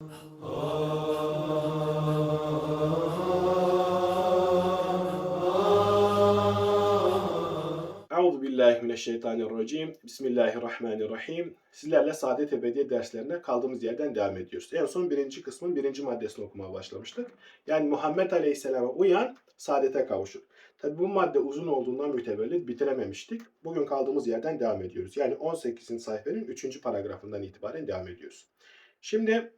Euzu billahi mineşşeytanirracim. Bismillahirrahmanirrahim. Sizlerle Saadet Ebedi derslerine kaldığımız yerden devam ediyoruz. En son birinci kısmın birinci maddesini okumaya başlamıştık. Yani Muhammed Aleyhisselam'a uyan saadete kavuşur. Tabi bu madde uzun olduğundan mütevellit bitirememiştik. Bugün kaldığımız yerden devam ediyoruz. Yani 18. sayfanın 3. paragrafından itibaren devam ediyoruz. Şimdi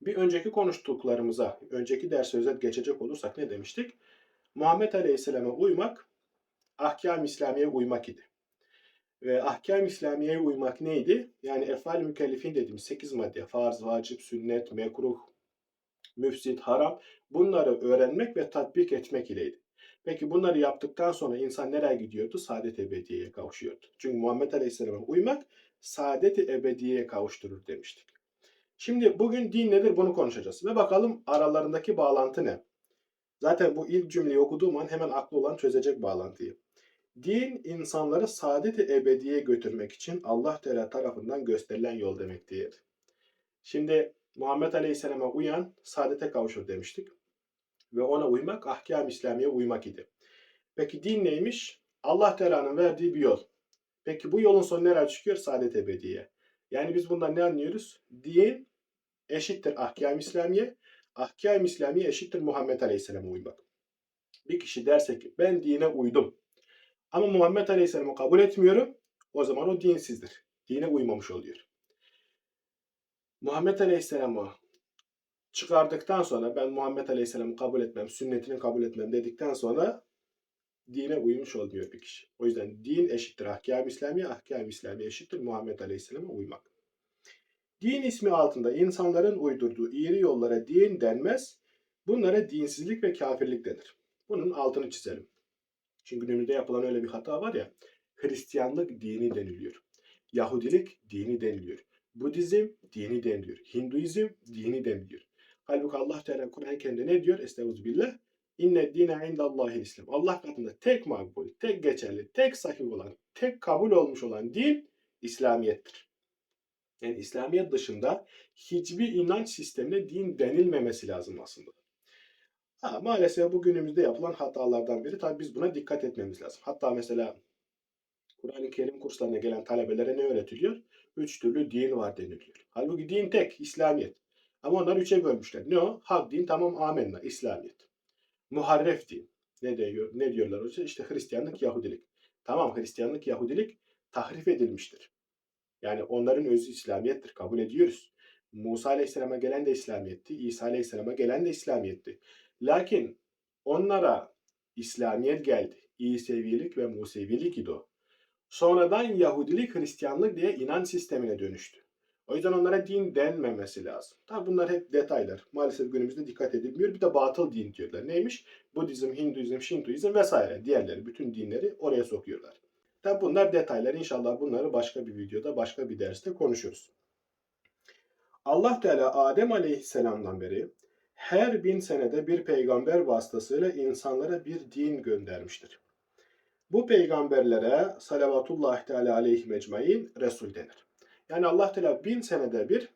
bir önceki konuştuklarımıza, önceki ders özet geçecek olursak ne demiştik? Muhammed Aleyhisselam'a uymak ahkam İslamiye uymak idi. Ve ahkam İslamiye'ye uymak neydi? Yani efal mükellefin dediğimiz 8 madde. Farz, vacip, sünnet, mekruh, müfsit, haram. Bunları öğrenmek ve tatbik etmek ileydi. Peki bunları yaptıktan sonra insan nereye gidiyordu? Saadet ebediyeye kavuşuyordu. Çünkü Muhammed Aleyhisselam'a uymak saadet-i ebediyeye kavuşturur demiştik. Şimdi bugün din nedir bunu konuşacağız. Ve bakalım aralarındaki bağlantı ne? Zaten bu ilk cümleyi okuduğum an hemen aklı olan çözecek bağlantıyı. Din insanları saadet-i ebediye götürmek için Allah Teala tarafından gösterilen yol demektir. Şimdi Muhammed Aleyhisselam'a uyan saadete kavuşur demiştik. Ve ona uymak ahkam İslamiye uymak idi. Peki din neymiş? Allah Teala'nın verdiği bir yol. Peki bu yolun sonu nereye çıkıyor? Saadet ebediye. Yani biz bundan ne anlıyoruz? Din eşittir ahkam İslamiye. Ahkam İslamiye eşittir Muhammed Aleyhisselam'a uymak. Bir kişi derse ki ben dine uydum. Ama Muhammed Aleyhisselam'ı kabul etmiyorum. O zaman o dinsizdir. Dine uymamış oluyor. Muhammed Aleyhisselam'ı çıkardıktan sonra ben Muhammed Aleyhisselam'ı kabul etmem, sünnetini kabul etmem dedikten sonra dine uymuş olmuyor bir kişi. O yüzden din eşittir ahkam İslamiye, ahkam İslamiye eşittir Muhammed Aleyhisselam'a uymak. Din ismi altında insanların uydurduğu iğri yollara din denmez. Bunlara dinsizlik ve kafirlik denir. Bunun altını çizelim. Çünkü günümüzde yapılan öyle bir hata var ya. Hristiyanlık dini deniliyor. Yahudilik dini deniliyor. Budizm dini deniliyor. Hinduizm dini deniliyor. Halbuki Allah Teala Kur'an kendi ne diyor? Estağfirullah. İnne dine indallahi İslam. Allah katında tek makbul, tek geçerli, tek sahih olan, tek kabul olmuş olan din İslamiyettir. Yani İslamiyet dışında hiçbir inanç sistemine din denilmemesi lazım aslında. Ha, maalesef bu günümüzde yapılan hatalardan biri. Tabii biz buna dikkat etmemiz lazım. Hatta mesela Kur'an-ı Kerim kurslarına gelen talebelere ne öğretiliyor? Üç türlü din var deniliyor. Halbuki din tek, İslamiyet. Ama onları üçe bölmüşler. Ne o? Hak din, tamam amenna, İslamiyet. Muharref din. Ne diyor? Ne diyorlar hocam? İşte Hristiyanlık, Yahudilik. Tamam Hristiyanlık, Yahudilik tahrif edilmiştir. Yani onların özü İslamiyettir. Kabul ediyoruz. Musa Aleyhisselam'a gelen de İslamiyetti. İsa Aleyhisselam'a gelen de İslamiyetti. Lakin onlara İslamiyet geldi. İsevilik ve Musevilik idi o. Sonradan Yahudilik, Hristiyanlık diye inanç sistemine dönüştü. O yüzden onlara din denmemesi lazım. Tabi bunlar hep detaylar. Maalesef günümüzde dikkat edilmiyor. Bir de batıl din diyorlar. Neymiş? Budizm, Hinduizm, Şintoizm vesaire. Diğerleri bütün dinleri oraya sokuyorlar. Tabi bunlar detaylar. İnşallah bunları başka bir videoda, başka bir derste konuşuruz. Allah Teala Adem Aleyhisselam'dan beri her bin senede bir peygamber vasıtasıyla insanlara bir din göndermiştir. Bu peygamberlere salavatullah teala aleyhi mecmain Resul denir. Yani Allah Teala bin senede bir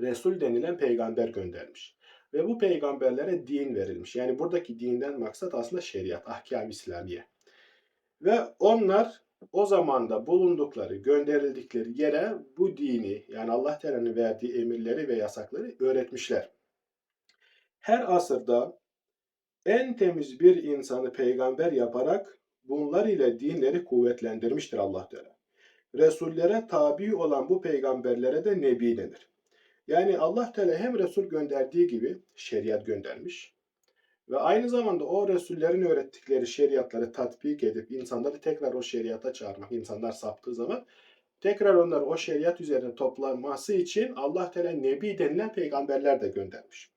Resul denilen peygamber göndermiş. Ve bu peygamberlere din verilmiş. Yani buradaki dinden maksat aslında şeriat, ahkam İslamiye. Ve onlar o zamanda bulundukları, gönderildikleri yere bu dini yani Allah Teala'nın verdiği emirleri ve yasakları öğretmişler. Her asırda en temiz bir insanı peygamber yaparak bunlar ile dinleri kuvvetlendirmiştir Allah Teala. Resullere tabi olan bu peygamberlere de nebi denir. Yani Allah Teala hem Resul gönderdiği gibi şeriat göndermiş ve aynı zamanda o Resullerin öğrettikleri şeriatları tatbik edip insanları tekrar o şeriata çağırmak, insanlar saptığı zaman tekrar onları o şeriat üzerine toplanması için Allah Teala Nebi denilen peygamberler de göndermiş.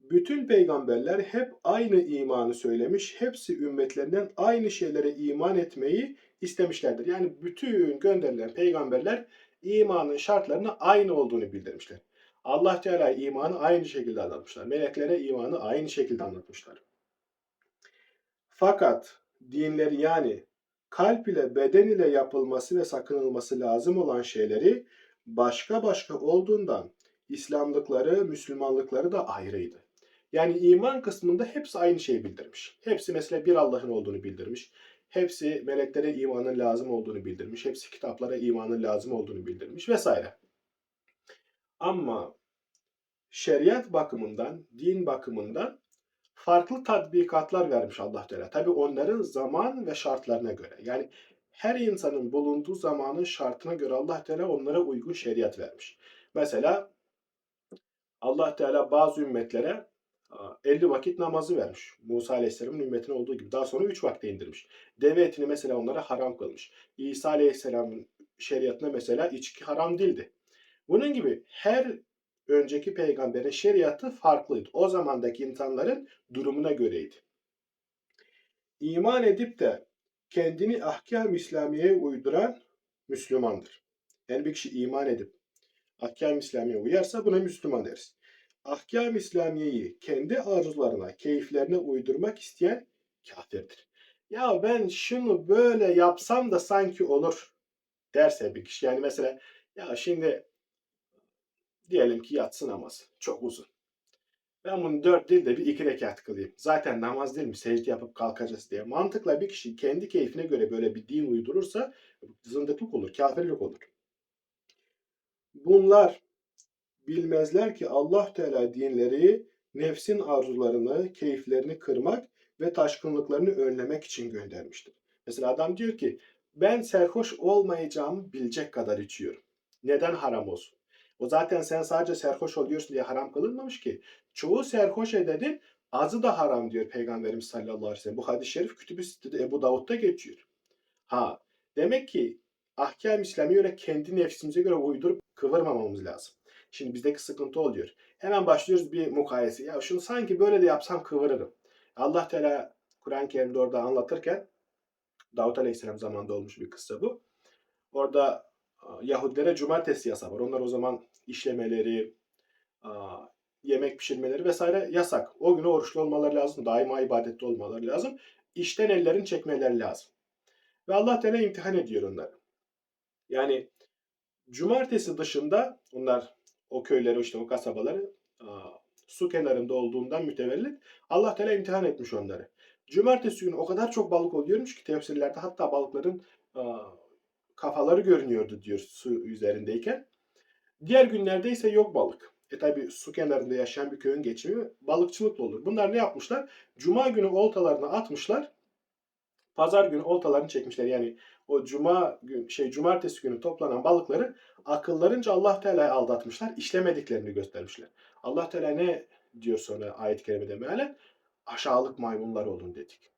Bütün peygamberler hep aynı imanı söylemiş, hepsi ümmetlerinden aynı şeylere iman etmeyi istemişlerdir. Yani bütün gönderilen peygamberler imanın şartlarını aynı olduğunu bildirmişler. Allah Teala imanı aynı şekilde anlatmışlar. Meleklere imanı aynı şekilde anlatmışlar. Fakat dinleri yani kalp ile beden ile yapılması ve sakınılması lazım olan şeyleri başka başka olduğundan İslamlıkları, Müslümanlıkları da ayrıydı. Yani iman kısmında hepsi aynı şeyi bildirmiş. Hepsi mesela bir Allah'ın olduğunu bildirmiş. Hepsi meleklere imanın lazım olduğunu bildirmiş. Hepsi kitaplara imanın lazım olduğunu bildirmiş vesaire. Ama şeriat bakımından, din bakımından farklı tatbikatlar vermiş Allah Teala. Tabi onların zaman ve şartlarına göre. Yani her insanın bulunduğu zamanın şartına göre Allah Teala onlara uygun şeriat vermiş. Mesela Allah Teala bazı ümmetlere 50 vakit namazı vermiş. Musa Aleyhisselam'ın ümmetine olduğu gibi. Daha sonra 3 vakte indirmiş. Deve etini mesela onlara haram kılmış. İsa Aleyhisselam'ın şeriatına mesela içki haram değildi. Bunun gibi her önceki peygamberin şeriatı farklıydı. O zamandaki insanların durumuna göreydi. İman edip de kendini ahkam-ı İslamiye'ye uyduran Müslümandır. Yani bir kişi iman edip ahkam-ı İslamiye uyarsa buna Müslüman deriz. Ahkam-ı İslamiye'yi kendi arzularına, keyiflerine uydurmak isteyen kafirdir. Ya ben şunu böyle yapsam da sanki olur derse bir kişi. Yani mesela ya şimdi diyelim ki yatsı namazı çok uzun. Ben bunu dört değil de bir iki rekat kılayım. Zaten namaz değil mi? Secde yapıp kalkacağız diye. Mantıkla bir kişi kendi keyfine göre böyle bir din uydurursa zındıklık olur, kafirlik olur. Bunlar bilmezler ki Allah Teala dinleri nefsin arzularını, keyiflerini kırmak ve taşkınlıklarını önlemek için göndermiştir. Mesela adam diyor ki ben serhoş olmayacağımı bilecek kadar içiyorum. Neden haram olsun? O zaten sen sadece serhoş oluyorsun diye haram kılınmamış ki. Çoğu serhoş edenin azı da haram diyor Peygamberimiz sallallahu aleyhi ve sellem. Bu hadis-i şerif kütüb-i sitede Ebu Davud'da geçiyor. Ha demek ki ahkam İslam'a göre kendi nefsimize göre uydurup kıvırmamamız lazım. Şimdi bizdeki sıkıntı oluyor. Hemen başlıyoruz bir mukayese. Ya şunu sanki böyle de yapsam kıvırırım. Allah Teala Kur'an-ı Kerim'de orada anlatırken Davut Aleyhisselam zamanında olmuş bir kıssa bu. Orada Yahudilere cumartesi yasağı var. Onlar o zaman işlemeleri, yemek pişirmeleri vesaire yasak. O günü oruçlu olmaları lazım. Daima ibadette olmaları lazım. İşten ellerini çekmeleri lazım. Ve Allah Teala imtihan ediyor onları. Yani cumartesi dışında onlar o köyleri işte o kasabaları su kenarında olduğundan mütevellit Allah Teala imtihan etmiş onları. Cumartesi günü o kadar çok balık oluyormuş ki tefsirlerde hatta balıkların kafaları görünüyordu diyor su üzerindeyken. Diğer günlerde ise yok balık. E tabi su kenarında yaşayan bir köyün geçimi balıkçılıkla olur. Bunlar ne yapmışlar? Cuma günü oltalarını atmışlar. Pazar günü oltalarını çekmişler. Yani o cuma gün şey cumartesi günü toplanan balıkları akıllarınca Allah Teala'yı aldatmışlar. işlemediklerini göstermişler. Allah Teala ne diyor sonra ayet-i kerimede mealen? Aşağılık maymunlar olun dedik.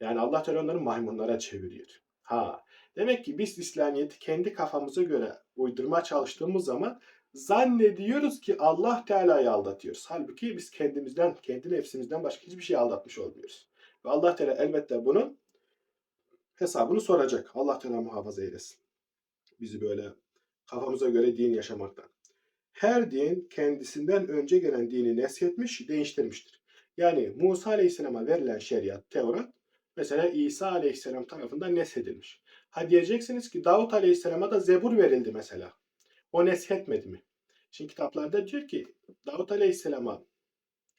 Yani Allah Teala onları maymunlara çeviriyor. Ha, demek ki biz İslamiyet'i kendi kafamıza göre uydurma çalıştığımız zaman zannediyoruz ki Allah Teala'yı aldatıyoruz. Halbuki biz kendimizden, kendi nefsimizden başka hiçbir şey aldatmış olmuyoruz. Ve Allah Teala elbette bunun hesabını soracak. Allah Teala muhafaza eylesin. Bizi böyle kafamıza göre din yaşamaktan. Her din kendisinden önce gelen dini neshetmiş, değiştirmiştir. Yani Musa Aleyhisselam'a verilen şeriat, Tevrat, mesela İsa Aleyhisselam tarafından neshedilmiş. Ha diyeceksiniz ki Davut Aleyhisselam'a da Zebur verildi mesela. O neshetmedi mi? Şimdi kitaplarda diyor ki Davut Aleyhisselam'a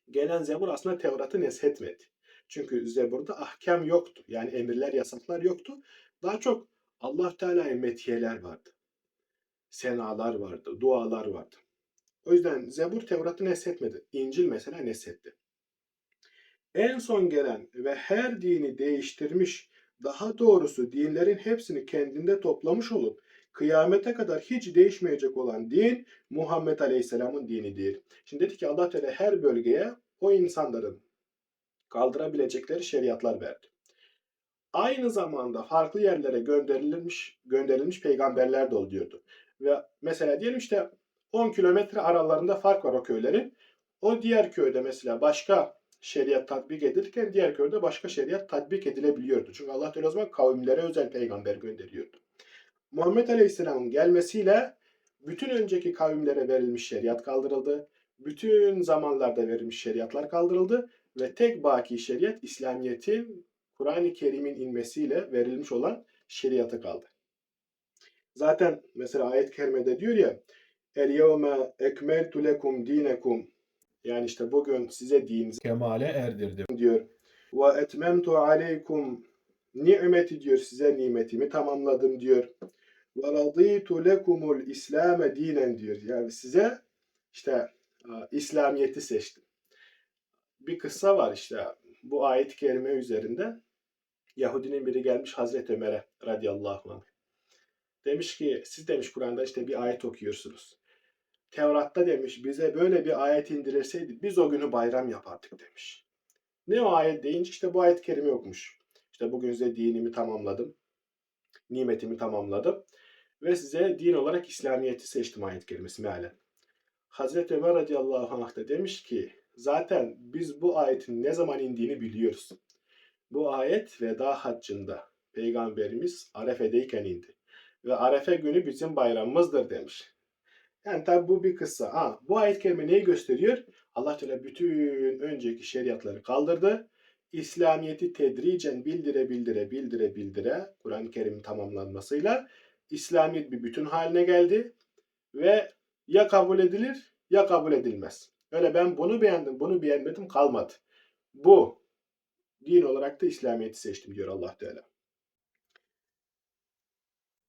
gelen Zebur aslında Tevrat'ı neshetmedi. Çünkü Zebur'da ahkam yoktu. Yani emirler, yasaklar yoktu. Daha çok Allah Teala'ya metiyeler vardı. Senalar vardı, dualar vardı. O yüzden Zebur Tevrat'ı neshetmedi. İncil mesela neshetti. En son gelen ve her dini değiştirmiş, daha doğrusu dinlerin hepsini kendinde toplamış olup kıyamete kadar hiç değişmeyecek olan din Muhammed Aleyhisselam'ın dinidir. Şimdi dedik ki Allah Teala her bölgeye o insanların kaldırabilecekleri şeriatlar verdi. Aynı zamanda farklı yerlere gönderilmiş gönderilmiş peygamberler de oluyordu. Ve mesela diyelim işte 10 kilometre aralarında fark var o köylerin. O diğer köyde mesela başka şeriat tatbik edilirken diğer köyde başka şeriat tatbik edilebiliyordu. Çünkü Allah Teala o zaman kavimlere özel peygamber gönderiyordu. Muhammed Aleyhisselam'ın gelmesiyle bütün önceki kavimlere verilmiş şeriat kaldırıldı. Bütün zamanlarda verilmiş şeriatlar kaldırıldı ve tek baki şeriat İslamiyet'in Kur'an-ı Kerim'in inmesiyle verilmiş olan şeriatı kaldı. Zaten mesela ayet-i kerimede diyor ya El yevme ekmeltu lekum dinekum yani işte bugün size dininizi kemale erdirdim. diyor. Ve etmemtu aleykum nimeti diyor size nimetimi tamamladım diyor. Ve raditu lekumul İslame dinen diyor. Yani size işte İslamiyet'i seçtim. Bir kıssa var işte bu ayet-i kerime üzerinde. Yahudinin biri gelmiş Hazreti Ömer'e radıyallahu anh. Demiş ki siz demiş Kur'an'da işte bir ayet okuyorsunuz. Tevrat'ta demiş bize böyle bir ayet indirirseydi biz o günü bayram yapardık demiş. Ne o ayet deyince işte bu ayet-i kerime okumuş. İşte bugün size dinimi tamamladım. Nimetimi tamamladım. Ve size din olarak İslamiyet'i seçtim ayet-i kerimesi mealen. Hazreti Ömer radıyallahu anh da demiş ki zaten biz bu ayetin ne zaman indiğini biliyoruz. Bu ayet veda haccında Peygamberimiz Arefe'deyken indi. Ve Arefe günü bizim bayramımızdır demiş. Yani tabi bu bir kıssa. Ha, bu ayet-i kerime neyi gösteriyor? Allah Teala bütün önceki şeriatları kaldırdı. İslamiyet'i tedricen bildire bildire bildire bildire Kur'an-ı Kerim'in tamamlanmasıyla İslamiyet bir bütün haline geldi ve ya kabul edilir ya kabul edilmez. Öyle ben bunu beğendim, bunu beğenmedim kalmadı. Bu din olarak da İslamiyet'i seçtim diyor Allah Teala.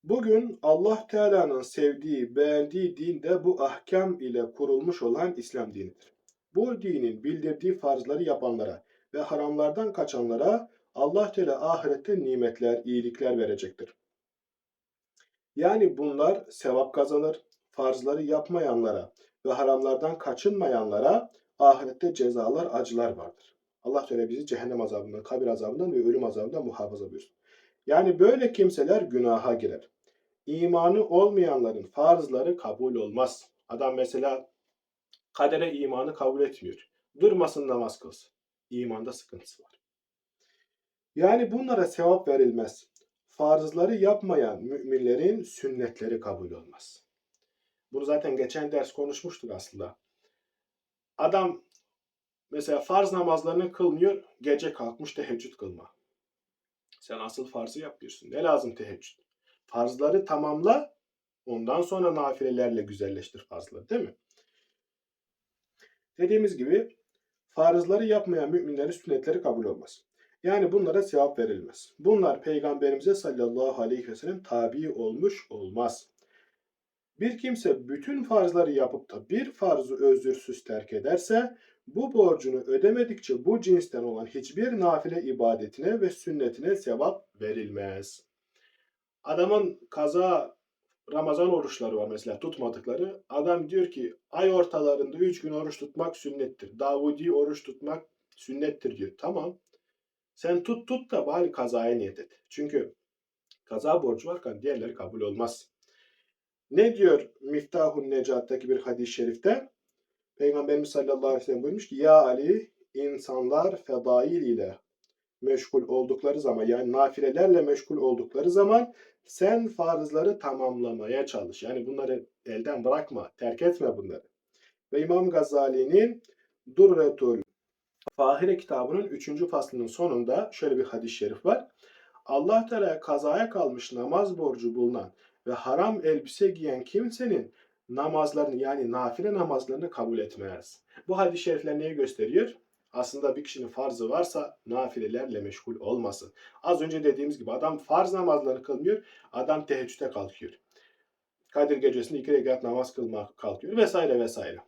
Bugün Allah Teala'nın sevdiği, beğendiği din de bu ahkam ile kurulmuş olan İslam dinidir. Bu dinin bildirdiği farzları yapanlara ve haramlardan kaçanlara Allah Teala ahirette nimetler, iyilikler verecektir. Yani bunlar sevap kazanır, farzları yapmayanlara ve haramlardan kaçınmayanlara ahirette cezalar, acılar vardır. Allah Teala bizi cehennem azabından, kabir azabından ve ölüm azabından muhafaza buyursun. Yani böyle kimseler günaha girer. İmanı olmayanların farzları kabul olmaz. Adam mesela kadere imanı kabul etmiyor. Durmasın namaz kılsın. İmanda sıkıntısı var. Yani bunlara sevap verilmez. Farzları yapmayan müminlerin sünnetleri kabul olmaz. Bunu zaten geçen ders konuşmuştuk aslında. Adam mesela farz namazlarını kılmıyor, gece kalkmış teheccüd kılma. Sen asıl farzı yapıyorsun. Ne lazım teheccüd? Farzları tamamla, ondan sonra nafilelerle güzelleştir farzları değil mi? Dediğimiz gibi farzları yapmayan müminlerin sünnetleri kabul olmaz. Yani bunlara sevap verilmez. Bunlar peygamberimize sallallahu aleyhi ve sellem tabi olmuş olmaz. Bir kimse bütün farzları yapıp da bir farzı özürsüz terk ederse bu borcunu ödemedikçe bu cinsten olan hiçbir nafile ibadetine ve sünnetine sevap verilmez. Adamın kaza Ramazan oruçları var mesela tutmadıkları. Adam diyor ki ay ortalarında 3 gün oruç tutmak sünnettir. Davudi oruç tutmak sünnettir diyor. Tamam. Sen tut tut da bari kazaya niyet et. Çünkü kaza borcu varken diğerleri kabul olmaz. Ne diyor Miftahun Necat'taki bir hadis-i şerifte? Peygamberimiz sallallahu aleyhi ve sellem buyurmuş ki Ya Ali insanlar fedail ile meşgul oldukları zaman yani nafilelerle meşgul oldukları zaman sen farzları tamamlamaya çalış. Yani bunları elden bırakma, terk etme bunları. Ve İmam Gazali'nin Durretul Fahire kitabının 3. faslının sonunda şöyle bir hadis-i şerif var. Allah Teala kazaya kalmış namaz borcu bulunan ve haram elbise giyen kimsenin namazlarını yani nafile namazlarını kabul etmez. Bu hadis-i şerifler neyi gösteriyor? Aslında bir kişinin farzı varsa nafilelerle meşgul olmasın. Az önce dediğimiz gibi adam farz namazlarını kılmıyor, adam teheccüde kalkıyor. Kadir gecesinde iki rekat namaz kılmak kalkıyor vesaire vesaire.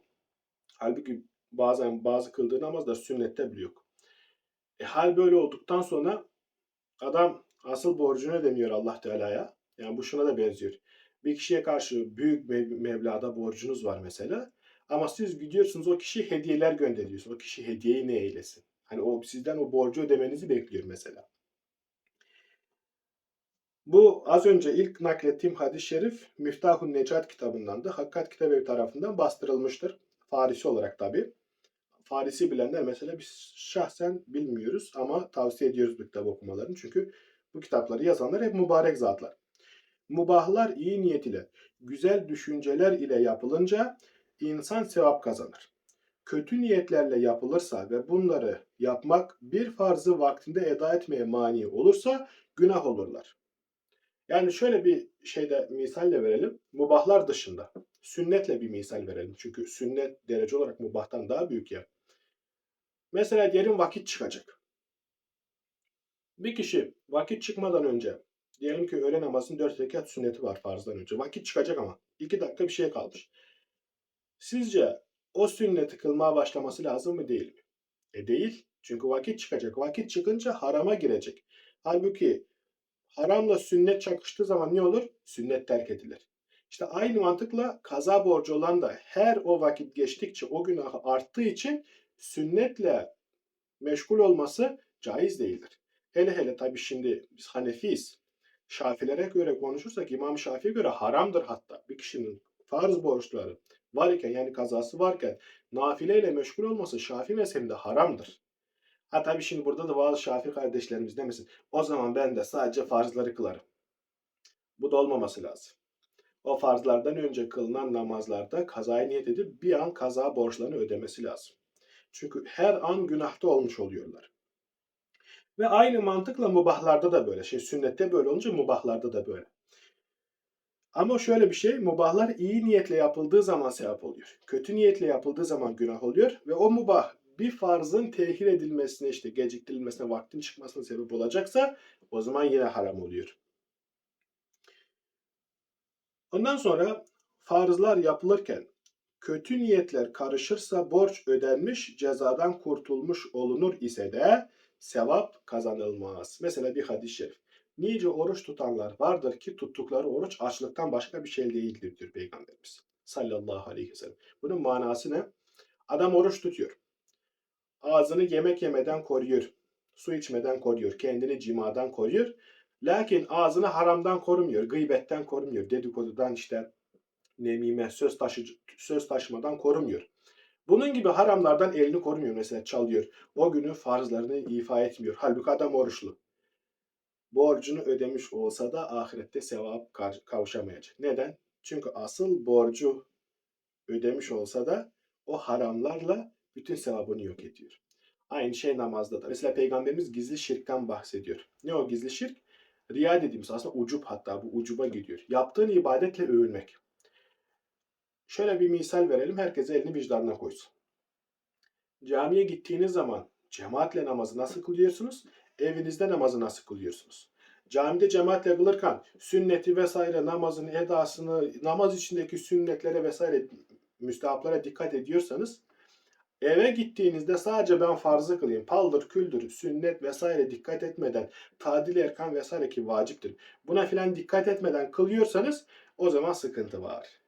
Halbuki bazen bazı kıldığı namazlar sünnette bile yok. E, hal böyle olduktan sonra adam asıl borcunu ödemiyor Allah Teala'ya. Yani bu şuna da benziyor. Bir kişiye karşı büyük meblağda borcunuz var mesela. Ama siz gidiyorsunuz o kişi hediyeler gönderiyorsunuz. O kişi hediyeyi ne eylesin? Hani o sizden o borcu ödemenizi bekliyor mesela. Bu az önce ilk naklettiğim hadis-i şerif Miftahun Necat kitabından da Hakkat Kitabevi tarafından bastırılmıştır. Farisi olarak tabi. Farisi bilenler mesela biz şahsen bilmiyoruz ama tavsiye ediyoruz bu kitap okumalarını. Çünkü bu kitapları yazanlar hep mübarek zatlar. Mubahlar iyi niyet ile, güzel düşünceler ile yapılınca insan sevap kazanır. Kötü niyetlerle yapılırsa ve bunları yapmak bir farzı vaktinde eda etmeye mani olursa günah olurlar. Yani şöyle bir şeyde misalle verelim. Mubahlar dışında. Sünnetle bir misal verelim. Çünkü sünnet derece olarak mubahtan daha büyük ya. Mesela diyelim vakit çıkacak. Bir kişi vakit çıkmadan önce diyelim ki öğle namazının 4 rekat sünneti var farzdan önce. Vakit çıkacak ama 2 dakika bir şey kalmış. Sizce o sünneti kılmaya başlaması lazım mı değil mi? E değil. Çünkü vakit çıkacak. Vakit çıkınca harama girecek. Halbuki haramla sünnet çakıştığı zaman ne olur? Sünnet terk edilir. İşte aynı mantıkla kaza borcu olan da her o vakit geçtikçe o günah arttığı için sünnetle meşgul olması caiz değildir. Hele hele tabii şimdi biz Hanefiyiz. Şafilere göre konuşursak İmam Şafii'ye göre haramdır hatta. Bir kişinin farz borçları var iken yani kazası varken nafileyle meşgul olması Şafii mezhebinde haramdır. Ha tabii şimdi burada da bazı Şafii kardeşlerimiz demesin. O zaman ben de sadece farzları kılarım. Bu da olmaması lazım. O farzlardan önce kılınan namazlarda kazaya niyet edip bir an kaza borçlarını ödemesi lazım. Çünkü her an günahta olmuş oluyorlar. Ve aynı mantıkla mubahlarda da böyle. Şey sünnette böyle olunca mubahlarda da böyle. Ama şöyle bir şey, mubahlar iyi niyetle yapıldığı zaman sevap oluyor. Kötü niyetle yapıldığı zaman günah oluyor ve o mubah bir farzın tehir edilmesine işte geciktirilmesine, vaktin çıkmasına sebep olacaksa o zaman yine haram oluyor. Ondan sonra farzlar yapılırken kötü niyetler karışırsa borç ödenmiş, cezadan kurtulmuş olunur ise de sevap kazanılmaz. Mesela bir hadis-i şerif. Nice oruç tutanlar vardır ki tuttukları oruç açlıktan başka bir şey değildir diyor Peygamberimiz. Sallallahu aleyhi ve sellem. Bunun manası ne? Adam oruç tutuyor. Ağzını yemek yemeden koruyor. Su içmeden koruyor. Kendini cimadan koruyor. Lakin ağzını haramdan korumuyor. Gıybetten korumuyor. Dedikodudan işte nemime, söz, taşı, söz taşımadan korumuyor. Bunun gibi haramlardan elini korumuyor. Mesela çalıyor. O günün farzlarını ifa etmiyor. Halbuki adam oruçlu. Borcunu ödemiş olsa da ahirette sevap kavuşamayacak. Neden? Çünkü asıl borcu ödemiş olsa da o haramlarla bütün sevabını yok ediyor. Aynı şey namazda da. Mesela Peygamberimiz gizli şirkten bahsediyor. Ne o gizli şirk? Riya dediğimiz aslında ucup hatta bu ucuba gidiyor. Yaptığın ibadetle övünmek. Şöyle bir misal verelim. Herkes elini vicdanına koysun. Camiye gittiğiniz zaman cemaatle namazı nasıl kılıyorsunuz? Evinizde namazı nasıl kılıyorsunuz? Camide cemaatle kılırken sünneti vesaire namazın edasını, namaz içindeki sünnetlere vesaire müstehaplara dikkat ediyorsanız eve gittiğinizde sadece ben farzı kılayım, paldır, küldür, sünnet vesaire dikkat etmeden, tadil erkan vesaire ki vaciptir. Buna filan dikkat etmeden kılıyorsanız o zaman sıkıntı var.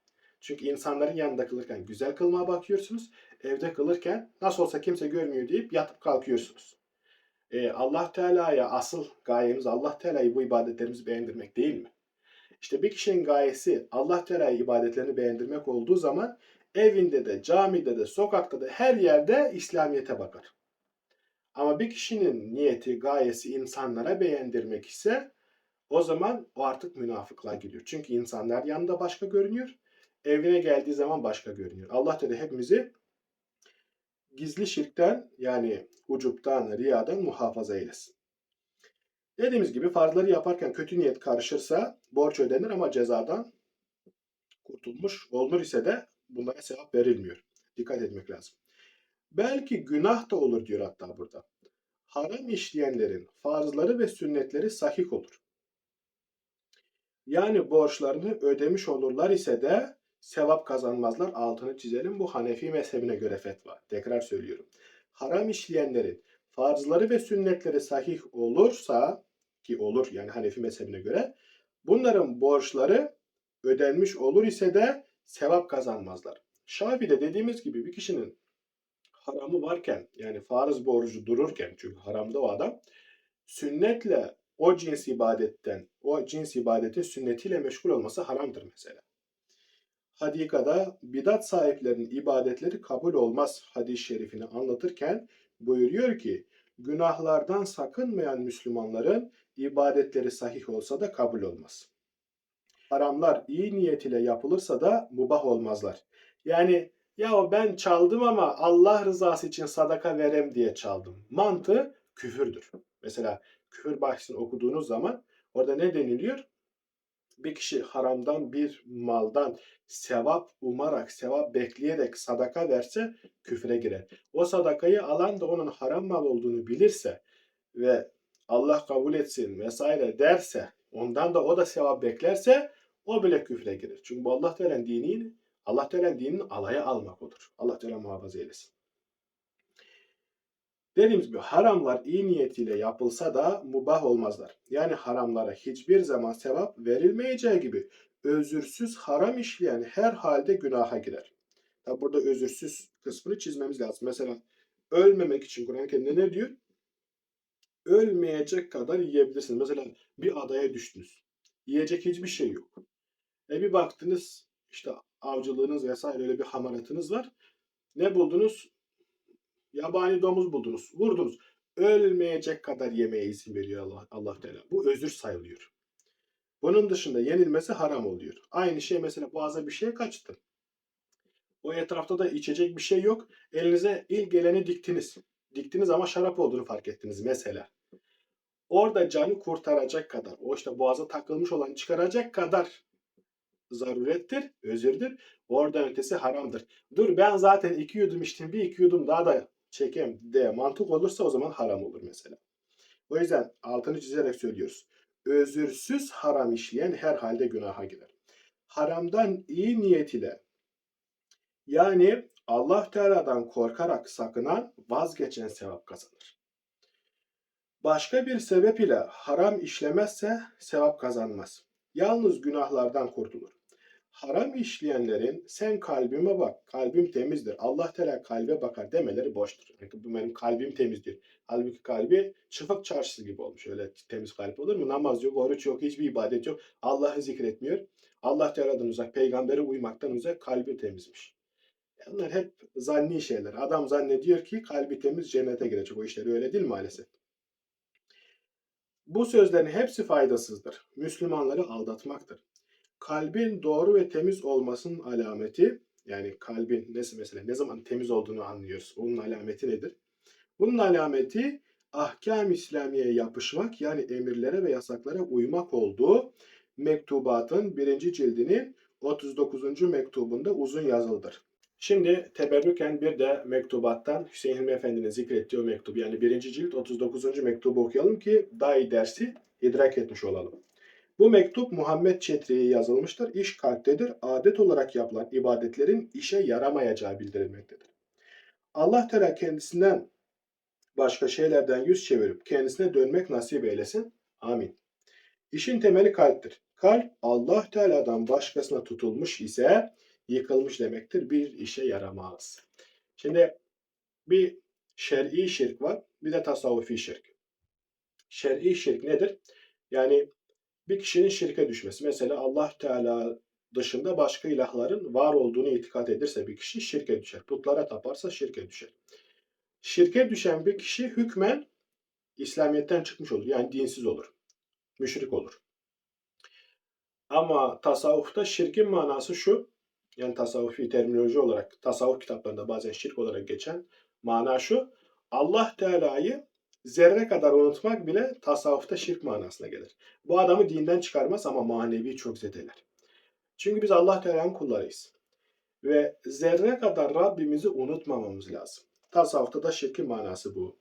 Çünkü insanların yanında kılırken güzel kılmaya bakıyorsunuz. Evde kılırken nasıl olsa kimse görmüyor deyip yatıp kalkıyorsunuz. Ee, Allah Teala'ya asıl gayemiz Allah Teala'yı bu ibadetlerimizi beğendirmek değil mi? İşte bir kişinin gayesi Allah Teala'yı ibadetlerini beğendirmek olduğu zaman evinde de, camide de, sokakta da her yerde İslamiyet'e bakar. Ama bir kişinin niyeti, gayesi insanlara beğendirmek ise o zaman o artık münafıklığa giriyor. Çünkü insanlar yanında başka görünüyor. Evine geldiği zaman başka görünüyor. Allah da hepimizi gizli şirkten yani ucuptan, riyadan muhafaza eylesin. Dediğimiz gibi farzları yaparken kötü niyet karışırsa borç ödenir ama cezadan kurtulmuş olunur ise de bunlara sevap verilmiyor. Dikkat etmek lazım. Belki günah da olur diyor hatta burada. Haram işleyenlerin farzları ve sünnetleri sahih olur. Yani borçlarını ödemiş olurlar ise de sevap kazanmazlar. Altını çizelim. Bu Hanefi mezhebine göre fetva. Tekrar söylüyorum. Haram işleyenlerin farzları ve sünnetleri sahih olursa ki olur yani Hanefi mezhebine göre bunların borçları ödenmiş olur ise de sevap kazanmazlar. Şafi'de dediğimiz gibi bir kişinin haramı varken yani farz borcu dururken çünkü haramda o adam sünnetle o cins ibadetten o cins ibadetin sünnetiyle meşgul olması haramdır mesela. Hadikada bidat sahiplerinin ibadetleri kabul olmaz hadis-i şerifini anlatırken buyuruyor ki günahlardan sakınmayan Müslümanların ibadetleri sahih olsa da kabul olmaz. Haramlar iyi niyet ile yapılırsa da mubah olmazlar. Yani ya ben çaldım ama Allah rızası için sadaka verem diye çaldım. Mantığı küfürdür. Mesela küfür bahsini okuduğunuz zaman orada ne deniliyor? Bir kişi haramdan bir maldan sevap umarak, sevap bekleyerek sadaka verse küfre girer. O sadakayı alan da onun haram mal olduğunu bilirse ve Allah kabul etsin vesaire derse, ondan da o da sevap beklerse o bile küfre girer. Çünkü bu Allah Teala'nın dinini, Allah Teala'nın dinini alaya almak olur. Allah Teala muhafaza eylesin. Dediğimiz gibi haramlar iyi niyetiyle yapılsa da mubah olmazlar. Yani haramlara hiçbir zaman sevap verilmeyeceği gibi özürsüz haram işleyen her halde günaha girer. Tabi burada özürsüz kısmını çizmemiz lazım. Mesela ölmemek için Kur'an-ı Kerim'de ne diyor? Ölmeyecek kadar yiyebilirsiniz. Mesela bir adaya düştünüz. Yiyecek hiçbir şey yok. E bir baktınız işte avcılığınız vesaire öyle bir hamaratınız var. Ne buldunuz? Yabani domuz buldunuz. Vurdunuz. Ölmeyecek kadar yemeye izin veriyor Allah, Allah Teala. Bu özür sayılıyor. Bunun dışında yenilmesi haram oluyor. Aynı şey mesela boğaza bir şey kaçtı. O etrafta da içecek bir şey yok. Elinize ilk geleni diktiniz. Diktiniz ama şarap olduğunu fark ettiniz mesela. Orada canı kurtaracak kadar, o işte boğaza takılmış olan çıkaracak kadar zarurettir, özürdür. Oradan ötesi haramdır. Dur ben zaten iki yudum içtim, bir iki yudum daha da çekeyim de mantık olursa o zaman haram olur mesela. O yüzden altını çizerek söylüyoruz. Özürsüz haram işleyen her halde günaha girer. Haramdan iyi niyet ile yani Allah Teala'dan korkarak sakınan vazgeçen sevap kazanır. Başka bir sebep ile haram işlemezse sevap kazanmaz. Yalnız günahlardan kurtulur. Haram işleyenlerin sen kalbime bak, kalbim temizdir. Allah Teala kalbe bakar demeleri boştur. Yani bu benim kalbim temizdir. Halbuki kalbi çıfık çarşısı gibi olmuş. Öyle temiz kalp olur mu? Namaz yok, oruç yok, hiçbir ibadet yok. Allah'ı zikretmiyor. Allah Teala'dan uzak, peygambere uymaktan uzak, kalbi temizmiş. Bunlar hep zanni şeyler. Adam zannediyor ki kalbi temiz cennete girecek. O işler öyle değil maalesef. Bu sözlerin hepsi faydasızdır. Müslümanları aldatmaktır. Kalbin doğru ve temiz olmasının alameti, yani kalbin nesi mesela ne zaman temiz olduğunu anlıyoruz. Onun alameti nedir? Bunun alameti ahkam İslamiye yapışmak yani emirlere ve yasaklara uymak olduğu mektubatın birinci cildinin 39. mektubunda uzun yazılıdır. Şimdi teberrüken bir de mektubattan Hüseyin Hilmi Efendi'nin zikrettiği o mektubu yani birinci cilt 39. mektubu okuyalım ki daha iyi dersi idrak etmiş olalım. Bu mektup Muhammed Çetri'ye yazılmıştır. İş kalptedir. Adet olarak yapılan ibadetlerin işe yaramayacağı bildirilmektedir. Allah Teala kendisinden başka şeylerden yüz çevirip kendisine dönmek nasip eylesin. Amin. İşin temeli kalptir. Kalp Allah Teala'dan başkasına tutulmuş ise yıkılmış demektir. Bir işe yaramaz. Şimdi bir şer'i şirk var, bir de tasavvufi şirk. Şer'i şirk nedir? Yani bir kişinin şirke düşmesi. Mesela Allah Teala dışında başka ilahların var olduğunu itikat ederse bir kişi şirke düşer. Putlara taparsa şirke düşer. Şirke düşen bir kişi hükmen İslamiyet'ten çıkmış olur. Yani dinsiz olur. Müşrik olur. Ama tasavvufta şirkin manası şu. Yani tasavvufi terminoloji olarak tasavvuf kitaplarında bazen şirk olarak geçen mana şu. Allah Teala'yı zerre kadar unutmak bile tasavvufta şirk manasına gelir. Bu adamı dinden çıkarmaz ama manevi çok zedeler. Çünkü biz Allah Teala'nın kullarıyız. Ve zerre kadar Rabbimizi unutmamamız lazım. Tasavvufta da şirkin manası bu.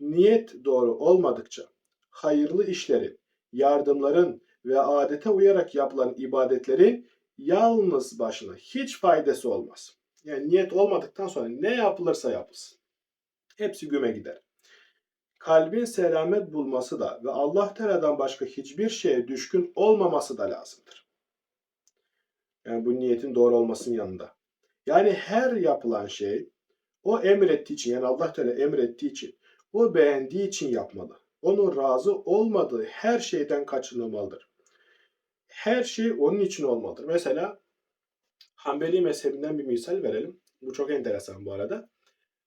Niyet doğru olmadıkça hayırlı işlerin, yardımların ve adete uyarak yapılan ibadetlerin yalnız başına hiç faydası olmaz. Yani niyet olmadıktan sonra ne yapılırsa yapılsın. Hepsi güme gider. Kalbin selamet bulması da ve Allah Teala'dan başka hiçbir şeye düşkün olmaması da lazımdır. Yani bu niyetin doğru olmasının yanında. Yani her yapılan şey o emrettiği için yani Allah Teala emrettiği için o beğendiği için yapmalı. Onun razı olmadığı her şeyden kaçınılmalıdır her şey onun için olmalıdır. Mesela Hanbeli mezhebinden bir misal verelim. Bu çok enteresan bu arada.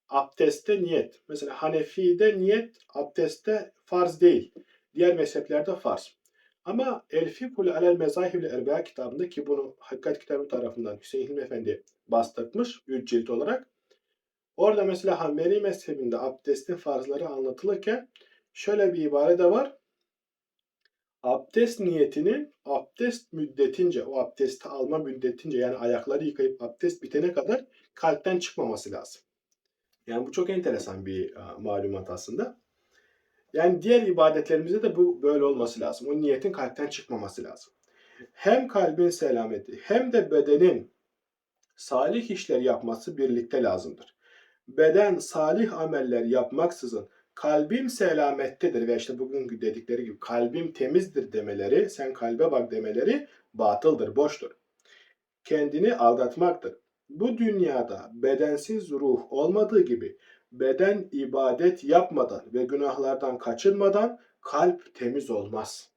Abdestte niyet. Mesela Hanefi'de niyet abdestte farz değil. Diğer mezheplerde farz. Ama El Fikul Alel Mezahibli Erbea kitabında ki bunu Hakikat kitabı tarafından Hüseyin Hilmi Efendi bastırmış 3 cilt olarak. Orada mesela Hanbeli mezhebinde abdestin farzları anlatılırken şöyle bir ibare de var. abdest niyetinin abdest müddetince, o abdesti alma müddetince yani ayakları yıkayıp abdest bitene kadar kalpten çıkmaması lazım. Yani bu çok enteresan bir e, malumat aslında. Yani diğer ibadetlerimizde de bu böyle olması lazım. O niyetin kalpten çıkmaması lazım. Hem kalbin selameti hem de bedenin salih işler yapması birlikte lazımdır. Beden salih ameller yapmaksızın kalbim selamettedir ve işte bugünkü dedikleri gibi kalbim temizdir demeleri, sen kalbe bak demeleri batıldır, boştur. Kendini aldatmaktır. Bu dünyada bedensiz ruh olmadığı gibi beden ibadet yapmadan ve günahlardan kaçınmadan kalp temiz olmaz.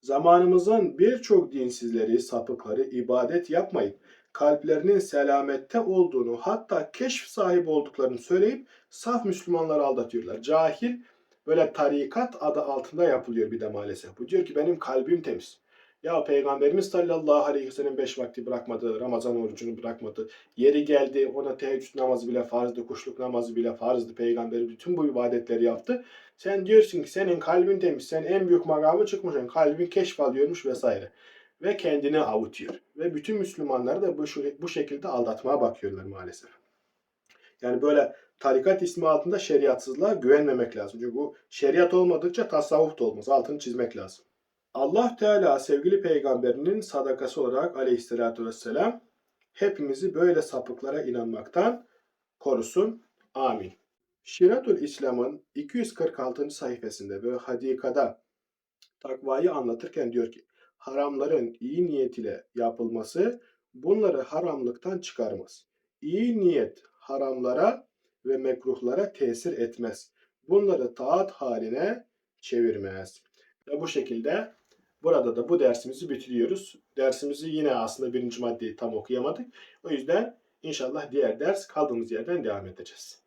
Zamanımızın birçok dinsizleri, sapıkları ibadet yapmayıp kalplerinin selamette olduğunu hatta keşf sahibi olduklarını söyleyip saf Müslümanları aldatıyorlar. Cahil böyle tarikat adı altında yapılıyor bir de maalesef. Bu diyor ki benim kalbim temiz. Ya Peygamberimiz sallallahu aleyhi ve sellem beş vakti bırakmadı, Ramazan orucunu bırakmadı. Yeri geldi ona teheccüd namazı bile farzdı, kuşluk namazı bile farzdı. Peygamber bütün bu ibadetleri yaptı. Sen diyorsun ki senin kalbin temiz, sen en büyük makamı çıkmışsın, kalbin keşf alıyormuş vesaire. Ve kendini avutuyor. Ve bütün Müslümanları da bu, bu şekilde aldatmaya bakıyorlar maalesef. Yani böyle tarikat ismi altında şeriatsızlığa güvenmemek lazım. Çünkü bu şeriat olmadıkça tasavvuf da olmaz. Altını çizmek lazım. Allah Teala sevgili peygamberinin sadakası olarak aleyhissalatü vesselam hepimizi böyle sapıklara inanmaktan korusun. Amin. Şiratul İslam'ın 246. sayfasında ve hadikada takvayı anlatırken diyor ki haramların iyi niyet ile yapılması bunları haramlıktan çıkarmaz. İyi niyet haramlara ve mekruhlara tesir etmez. Bunları taat haline çevirmez. Ve bu şekilde burada da bu dersimizi bitiriyoruz. Dersimizi yine aslında birinci maddeyi tam okuyamadık. O yüzden inşallah diğer ders kaldığımız yerden devam edeceğiz.